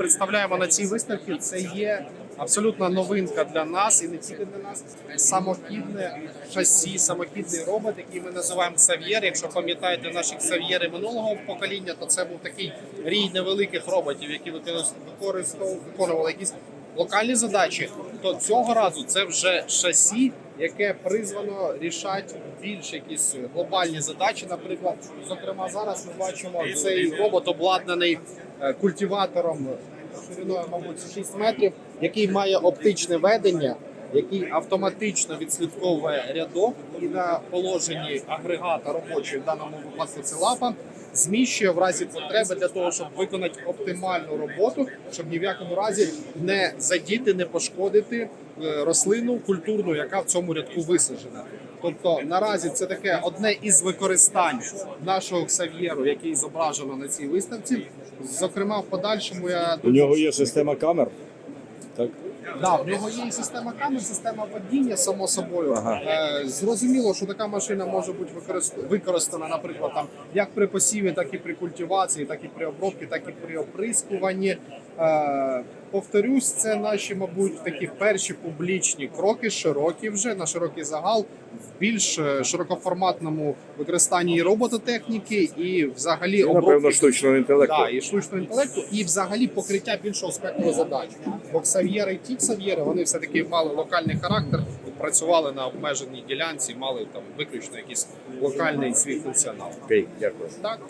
Представляємо на цій виставці. Це є абсолютна новинка для нас і не тільки для нас. Самохідне шасі, самохідний робот, який ми називаємо Ксав'єр. Якщо пам'ятаєте наші Ксав'єри минулого покоління, то це був такий рій невеликих роботів, які використ- використовували якісь локальні задачі. То цього разу це вже шасі, яке призвано рішати більш якісь глобальні задачі. Наприклад, зокрема, зараз ми бачимо цей робот обладнаний е, культиватором шириною, мабуть, 6 метрів, який має оптичне ведення, який автоматично відслідковує рядок і на положенні агрегата робочої, в даному випадку це лапа, зміщує в разі потреби для того, щоб виконати оптимальну роботу, щоб ні в якому разі не задіти, не пошкодити е, рослину культурну, яка в цьому рядку висаджена. Тобто наразі це таке одне із використань нашого ксав'єру, який зображено на цій виставці. Зокрема, в подальшому я У нього є система камер. Так? Да, в нього є і система камер, система водіння, само собою. Е, зрозуміло, що така машина може бути використана, наприклад, там як при посіві, так і при культивації, так і при обробці, так і при оприскуванні. Е, повторюсь, це наші, мабуть, такі перші публічні кроки, широкі вже на широкий загал, в більш е, широкоформатному використанні і робототехніки, і взагалі І, напевно, штучного інтелекту. Да, і штучного інтелекту, і взагалі покриття більшого спектру задач. Бо Ксав'єри і Ксав'єри, вони все таки мали локальний характер, працювали на обмеженій ділянці, мали там виключно якийсь локальний свій функціонал. Окей, дякую. Так.